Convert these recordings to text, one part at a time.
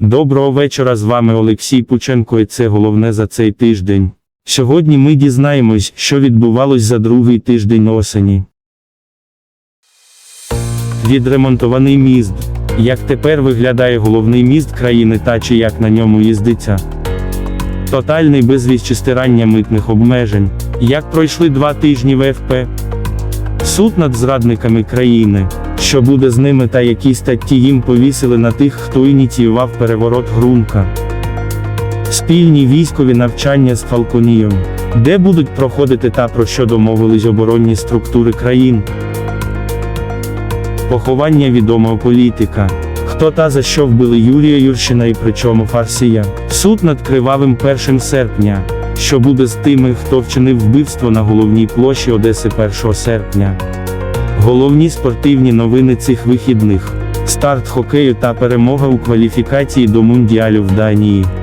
Доброго вечора з вами Олексій Пученко і це головне за цей тиждень. Сьогодні ми дізнаємось, що відбувалось за другий тиждень осені. Відремонтований міст. Як тепер виглядає головний міст країни та чи як на ньому їздиться? Тотальний безвіз стирання митних обмежень. Як пройшли два тижні в? Суд над зрадниками країни. Що буде з ними та які статті їм повісили на тих, хто ініціював переворот Грунка. Спільні військові навчання з Фалконієм. Де будуть проходити та про що домовились оборонні структури країн. Поховання відомого політика. Хто та за що вбили Юрія Юршина і причому Фарсія. Суд над кривавим 1 серпня. Що буде з тими, хто вчинив вбивство на головній площі Одеси 1 серпня. Головні спортивні новини цих вихідних. Старт хокею та перемога у кваліфікації до Мундіалю в Данії. –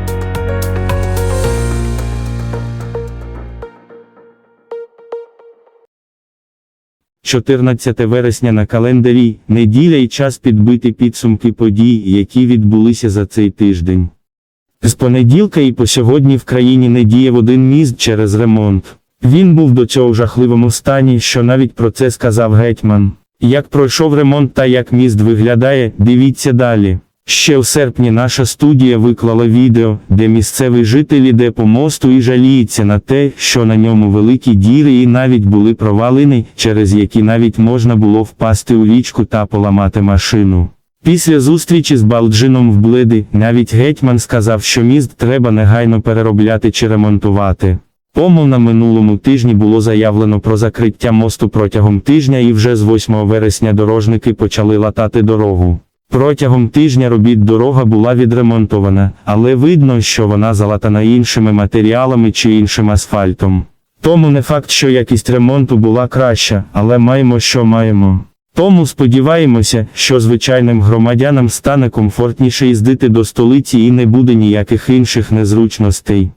14 вересня на календарі, неділя і час підбити підсумки подій, які відбулися за цей тиждень. З понеділка і по сьогодні в країні не діяв один міст через ремонт. Він був до цього в жахливому стані, що навіть про це сказав гетьман. Як пройшов ремонт та як міст виглядає, дивіться далі. Ще в серпні наша студія виклала відео, де місцевий житель іде по мосту і жаліється на те, що на ньому великі діри і навіть були провалини, через які навіть можна було впасти у річку та поламати машину. Після зустрічі з Балджином в Бледи, навіть гетьман сказав, що міст треба негайно переробляти чи ремонтувати. Тому на минулому тижні було заявлено про закриття мосту протягом тижня і вже з 8 вересня дорожники почали латати дорогу. Протягом тижня робіт дорога була відремонтована, але видно, що вона залатана іншими матеріалами чи іншим асфальтом. Тому не факт, що якість ремонту була краща, але маємо, що маємо. Тому сподіваємося, що звичайним громадянам стане комфортніше їздити до столиці і не буде ніяких інших незручностей.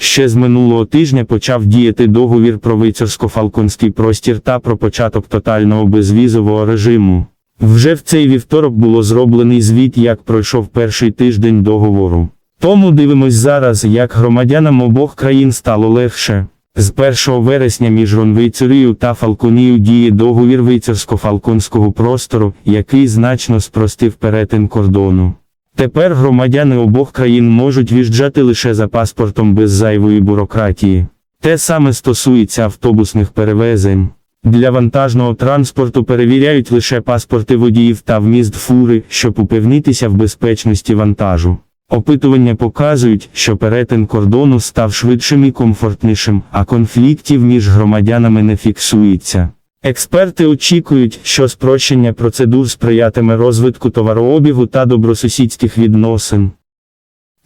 Ще з минулого тижня почав діяти договір про вицерсько-фалконський простір та про початок тотального безвізового режиму. Вже в цей вівторок було зроблений звіт, як пройшов перший тиждень договору. Тому дивимось зараз, як громадянам обох країн стало легше. З 1 вересня між Ронвейцерією та Фалконією діє договір вицерсько-фалконського простору, який значно спростив перетин кордону. Тепер громадяни обох країн можуть в'їжджати лише за паспортом без зайвої бюрократії. Те саме стосується автобусних перевезень. Для вантажного транспорту перевіряють лише паспорти водіїв та вміст фури, щоб упевнитися в безпечності вантажу. Опитування показують, що перетин кордону став швидшим і комфортнішим, а конфліктів між громадянами не фіксується. Експерти очікують, що спрощення процедур сприятиме розвитку товарообігу та добросусідських відносин.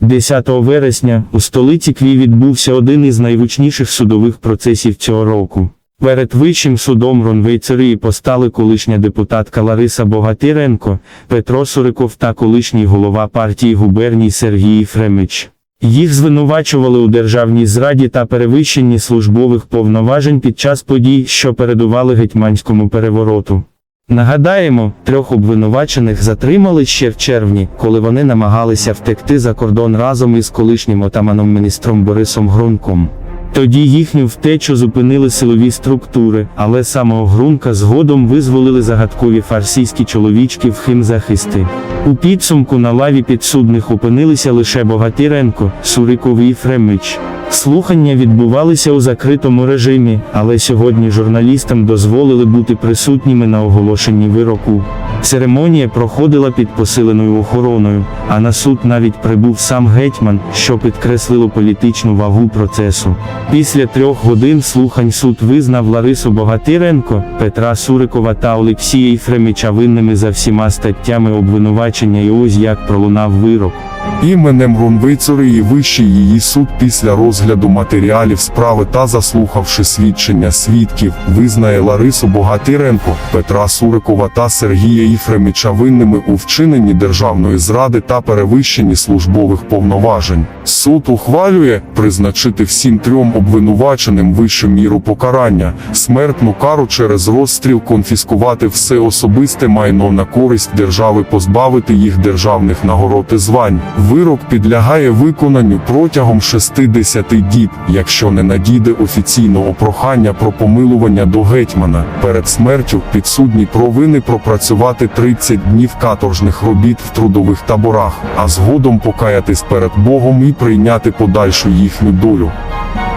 10 вересня у столиці Кві відбувся один із найгучніших судових процесів цього року. Перед Вищим судом Ронвейцерії постали колишня депутатка Лариса Богатиренко, Петро Суриков та колишній голова партії губерній Сергій Єфремич. Їх звинувачували у державній зраді та перевищенні службових повноважень під час подій, що передували гетьманському перевороту. Нагадаємо, трьох обвинувачених затримали ще в червні, коли вони намагалися втекти за кордон разом із колишнім отаманом міністром Борисом Грунком. Тоді їхню втечу зупинили силові структури, але самого Грунка згодом визволили загадкові фарсійські чоловічки в химзахисти. У підсумку на лаві підсудних опинилися лише Богатиренко, Суриков і Єфремич. Слухання відбувалися у закритому режимі, але сьогодні журналістам дозволили бути присутніми на оголошенні вироку. Церемонія проходила під посиленою охороною, а на суд навіть прибув сам гетьман, що підкреслило політичну вагу процесу. Після трьох годин слухань суд визнав Ларису Богатиренко, Петра Сурикова та Олексія Єфремича винними за всіма статтями обвинувачення і ось як пролунав вирок. Іменем Рунвейцери і Вищий її суд після розгляду матеріалів справи та заслухавши свідчення свідків, визнає Ларису Богатиренко, Петра Сурикова та Сергія Іфреміча винними у вчиненні державної зради та перевищенні службових повноважень. Суд ухвалює призначити всім трьом обвинуваченим вищу міру покарання, смертну кару через розстріл конфіскувати все особисте майно на користь держави, позбавити їх державних нагород і звань. Вирок підлягає виконанню протягом 60 діб, якщо не надійде офіційного прохання про помилування до гетьмана. Перед смертю підсудні провини пропрацювати 30 днів каторжних робіт в трудових таборах, а згодом покаятись перед Богом і прийняти подальшу їхню долю.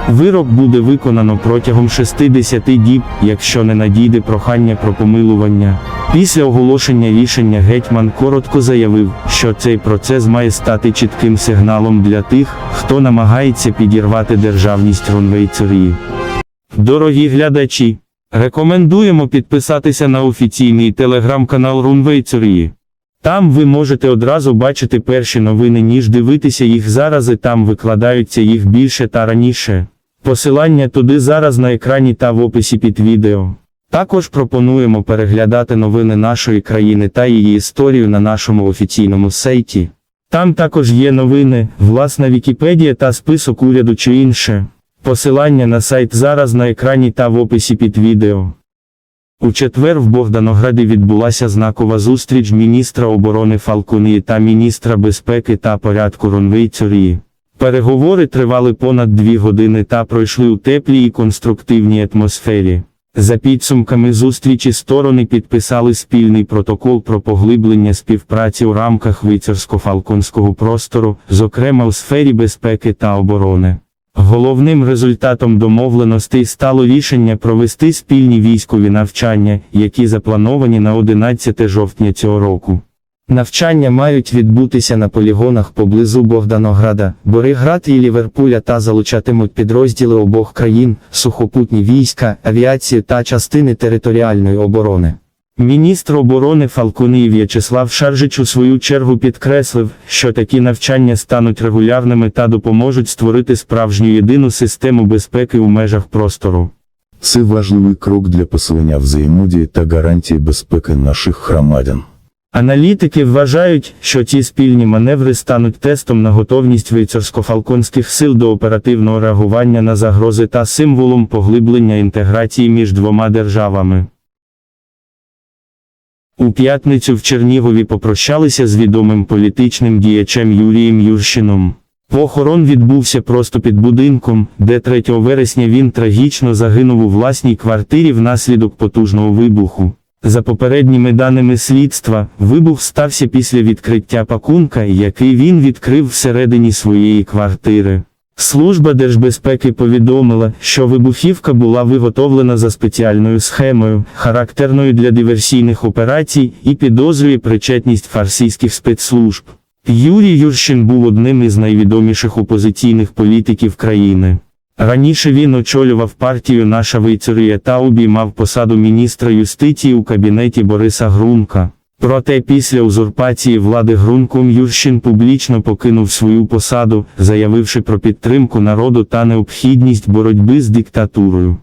Вирок буде виконано протягом 60 діб, якщо не надійде прохання про помилування. Після оголошення рішення гетьман коротко заявив, що цей процес має стати чітким сигналом для тих, хто намагається підірвати державність Рунвейцерії. Дорогі глядачі, рекомендуємо підписатися на офіційний телеграм-канал Рунвейцерії. Там ви можете одразу бачити перші новини, ніж дивитися їх зараз і там викладаються їх більше та раніше. Посилання туди зараз на екрані та в описі під відео. Також пропонуємо переглядати новини нашої країни та її історію на нашому офіційному сайті. Там також є новини, власна Вікіпедія та список уряду чи інше. Посилання на сайт зараз на екрані та в описі під відео. У четвер в Богданограді відбулася знакова зустріч міністра оборони Фалкунії та міністра безпеки та порядку Ронвейцорії. Переговори тривали понад дві години та пройшли у теплій і конструктивній атмосфері. За підсумками зустрічі сторони підписали спільний протокол про поглиблення співпраці у рамках вицерсько-фалконського простору, зокрема у сфері безпеки та оборони. Головним результатом домовленостей стало рішення провести спільні військові навчання, які заплановані на 11 жовтня цього року. Навчання мають відбутися на полігонах поблизу Богданограда, Бориград і Ліверпуля та залучатимуть підрозділи обох країн, сухопутні війська, авіацію та частини територіальної оборони. Міністр оборони Фалкунії В'ячеслав Шаржич у свою чергу підкреслив, що такі навчання стануть регулярними та допоможуть створити справжню єдину систему безпеки у межах простору. Це важливий крок для посилення взаємодії та гарантії безпеки наших громадян. Аналітики вважають, що ці спільні маневри стануть тестом на готовність вейцерсько-фалконських сил до оперативного реагування на загрози та символом поглиблення інтеграції між двома державами. У п'ятницю в Чернігові попрощалися з відомим політичним діячем Юрієм Юрщином. Похорон відбувся просто під будинком, де 3 вересня він трагічно загинув у власній квартирі внаслідок потужного вибуху. За попередніми даними слідства, вибух стався після відкриття пакунка, який він відкрив всередині своєї квартири. Служба держбезпеки повідомила, що вибухівка була виготовлена за спеціальною схемою, характерною для диверсійних операцій, і підозрює причетність фарсійських спецслужб. Юрій Юрщин був одним із найвідоміших опозиційних політиків країни. Раніше він очолював партію Наша Вейцерія та обіймав посаду міністра юстиції у кабінеті Бориса Грунка. Проте після узурпації влади Грунком Юрщин публічно покинув свою посаду, заявивши про підтримку народу та необхідність боротьби з диктатурою.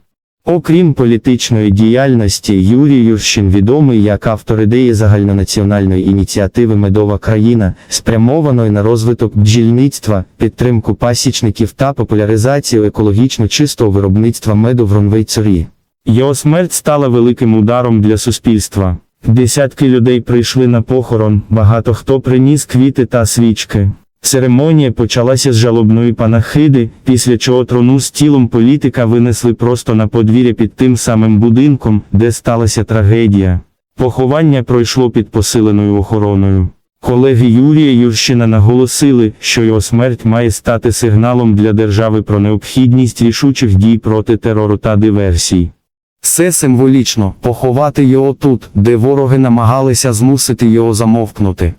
Окрім політичної діяльності, Юрій Юрщин відомий як автор ідеї загальнонаціональної ініціативи Медова країна, спрямованої на розвиток бджільництва, підтримку пасічників та популяризацію екологічно чистого виробництва меду в Ронвейцорі. Його смерть стала великим ударом для суспільства. Десятки людей прийшли на похорон, багато хто приніс квіти та свічки. Церемонія почалася з жалобної панахиди, після чого трону з тілом політика винесли просто на подвір'я під тим самим будинком, де сталася трагедія. Поховання пройшло під посиленою охороною. Колеги Юрія Юрщина наголосили, що його смерть має стати сигналом для держави про необхідність рішучих дій проти терору та диверсій. Це символічно поховати його тут, де вороги намагалися змусити його замовкнути.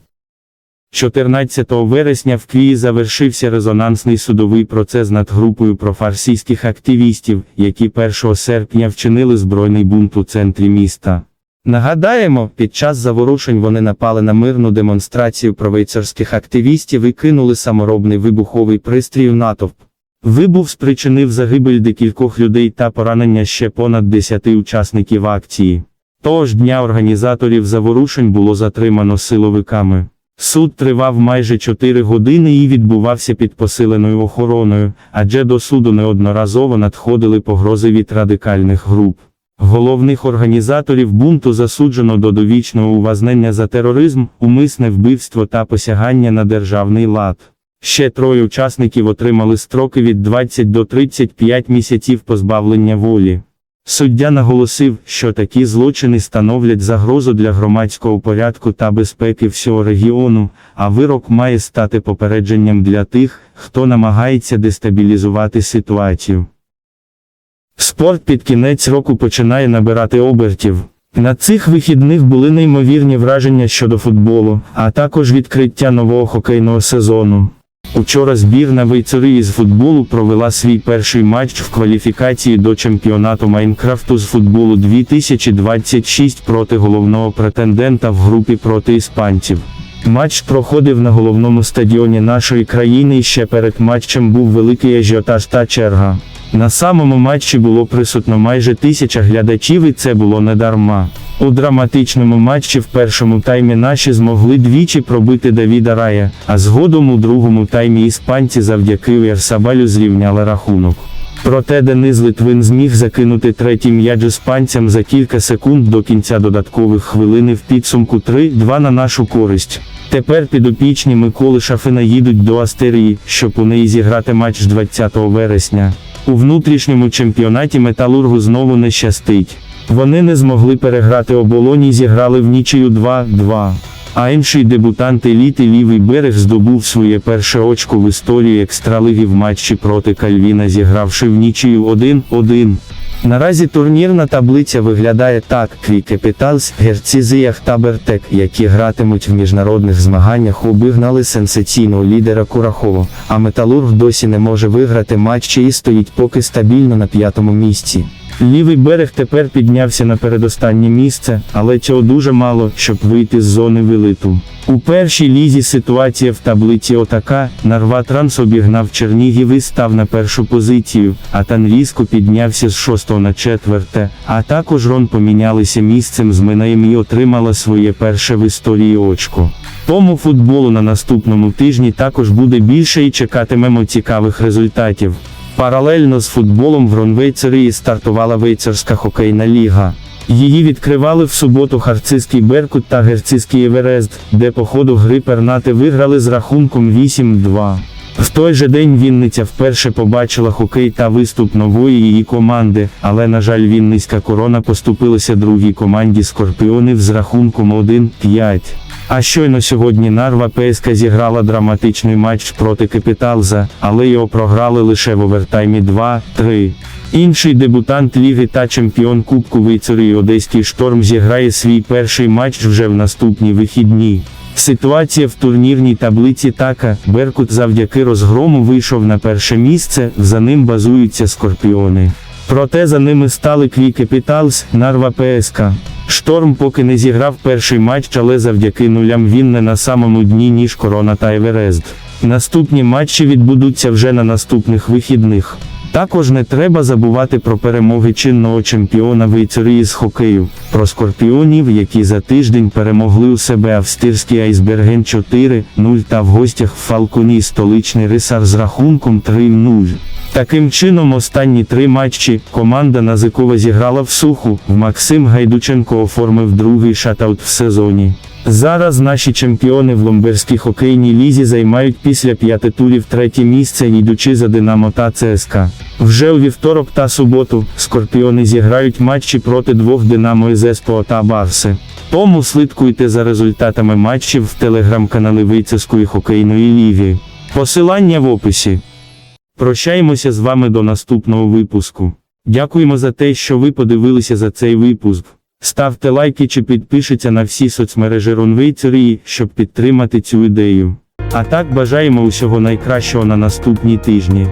14 вересня в Києві завершився резонансний судовий процес над групою профарсійських активістів, які 1 серпня вчинили збройний бунт у центрі міста. Нагадаємо, під час заворушень вони напали на мирну демонстрацію провейцерських активістів і кинули саморобний вибуховий пристрій в натовп. Вибух спричинив загибель декількох людей та поранення ще понад 10 учасників акції. Того ж дня організаторів заворушень було затримано силовиками. Суд тривав майже 4 години і відбувався під посиленою охороною, адже до суду неодноразово надходили погрози від радикальних груп. Головних організаторів бунту засуджено до довічного ув'язнення за тероризм, умисне вбивство та посягання на державний лад. Ще троє учасників отримали строки від 20 до 35 місяців позбавлення волі. Суддя наголосив, що такі злочини становлять загрозу для громадського порядку та безпеки всього регіону, а вирок має стати попередженням для тих, хто намагається дестабілізувати ситуацію. Спорт під кінець року починає набирати обертів. На цих вихідних були неймовірні враження щодо футболу, а також відкриття нового хокейного сезону. Учора збірна Вейцери із футболу провела свій перший матч в кваліфікації до чемпіонату Майнкрафту з футболу 2026 проти головного претендента в групі проти іспанців. Матч проходив на головному стадіоні нашої країни і ще перед матчем був великий ажіотаж та черга. На самому матчі було присутно майже тисяча глядачів і це було не дарма. У драматичному матчі в першому таймі наші змогли двічі пробити Давіда Рая, а згодом у другому таймі іспанці завдяки Уєрсабалю зрівняли рахунок. Проте Денис Литвин зміг закинути третій м'яч іспанцям за кілька секунд до кінця додаткових хвилини в підсумку 3-2 на нашу користь. Тепер підопічні Миколи Шафина їдуть до Астерії, щоб у неї зіграти матч 20 вересня. У внутрішньому чемпіонаті Металургу знову не щастить. Вони не змогли переграти оболоні і зіграли в нічию 2-2. А інший дебютант еліти лівий берег здобув своє перше очко в історії екстралиги в матчі проти Кальвіна, зігравши в нічию 1-1. Наразі турнірна таблиця виглядає так: Кві Кепіталс, Герцізіях та Бертек, які гратимуть в міжнародних змаганнях, обігнали сенсаційного лідера Курахово, а Металург досі не може виграти матчі і стоїть поки стабільно на п'ятому місці. Лівий берег тепер піднявся на передостаннє місце, але цього дуже мало, щоб вийти з зони вилиту. У першій лізі ситуація в таблиці отака, Нарва Транс обігнав Чернігів і став на першу позицію, а Танрізко піднявся з 6 на 4, а також Рон помінялися місцем з Минаєм і отримала своє перше в історії очко. Тому футболу на наступному тижні також буде більше і чекатимемо цікавих результатів. Паралельно з футболом в Ронвейцерії стартувала Вейцерська хокейна ліга. Її відкривали в суботу Харцизький Беркут та Герцизький Еверест, де по ходу гри пернати виграли з рахунком 8-2. В той же день Вінниця вперше побачила хокей та виступ нової її команди, але на жаль Вінницька корона поступилася другій команді Скорпіонів з рахунком 1-5. А щойно сьогодні Нарва ПСК зіграла драматичний матч проти Капіталза, але його програли лише в овертаймі 2-3. Інший дебютант ліги та чемпіон Кубку Вейцерії Одеський шторм зіграє свій перший матч вже в наступні вихідні. Ситуація в турнірній таблиці така, Беркут завдяки розгрому вийшов на перше місце, за ним базуються скорпіони. Проте за ними стали Кві Капіталс, Нарва ПСК. Шторм поки не зіграв перший матч, але завдяки нулям він не на самому дні, ніж Корона та Еверест. Наступні матчі відбудуться вже на наступних вихідних. Також не треба забувати про перемоги чинного чемпіона Вейцерії з хокею, про скорпіонів, які за тиждень перемогли у себе Австирський Айсберген 4-0 та в гостях в Фалконі столичний рисар з рахунком 3-0. Таким чином останні три матчі команда Назикова зіграла в суху, Максим Гайдученко оформив другий шатаут в сезоні. Зараз наші чемпіони в Ломберській хокейній лізі займають після п'яти турів третє місце, йдучи за Динамо та ЦСКА. Вже у вівторок та суботу скорпіони зіграють матчі проти двох Динамо із Еспо та Барси. Тому слідкуйте за результатами матчів в телеграм-каналі Вийцевської хокейної ліги. Посилання в описі. Прощаємося з вами до наступного випуску. Дякуємо за те, що ви подивилися за цей випуск. Ставте лайки чи підпишіться на всі соцмережі Ронвейцерії, щоб підтримати цю ідею. А так бажаємо усього найкращого на наступні тижні.